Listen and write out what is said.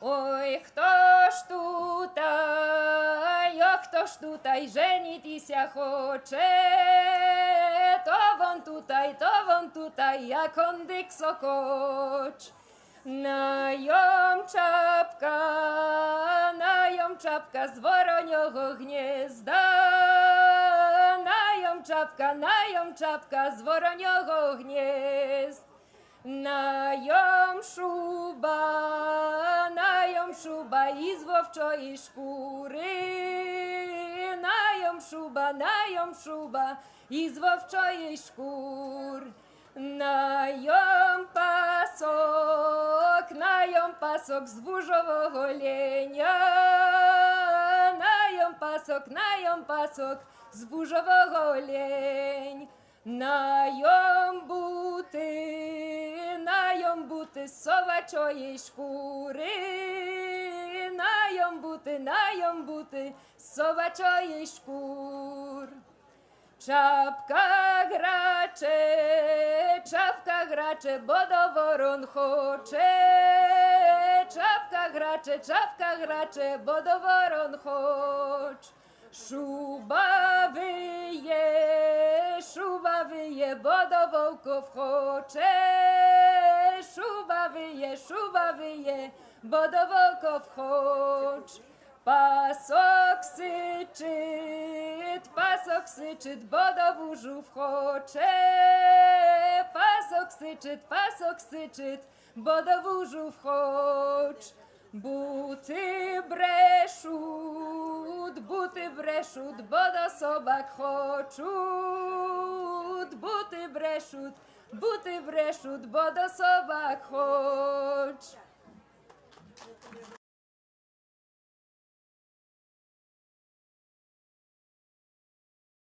Ой, хто ж тутай, ой, хто ж тутай женітися хоче, то вон тутай, то вон тутай, як он дик сокоч. Найом чапка, найом чапка з воронього гнізда, найом чапка, найом чапка з воронього гнізд. Найом шуба, найом Шуба із вовчої шкури, найом шуба, найом шуба із вовчої шкур. Найом пасок, найом пасок з вужового леня, найом пасок, найом пасок з вужового лень. Найом бути, найом бути совачої шкури, nają buty, nają buty z sobaczojej szkór. Czapka gracze, czapka gracze, bo do woron chocze. Czapka gracze, czapka gracze, bo do woron chocz. Szuba wyje, szuba wyje, bo do wołków chocze. Szuba wyje, szuba wyje, бо до вовков хоч. Пасок сичить, пасок сичить, бо до вужу вхоче. Пасок сичить, пасок сичить, бо до вужу вхоч. Бути брешуть, бути брешуть, бо до собак хочуть. Бути брешуть, бути брешуть, бо до собак хоч.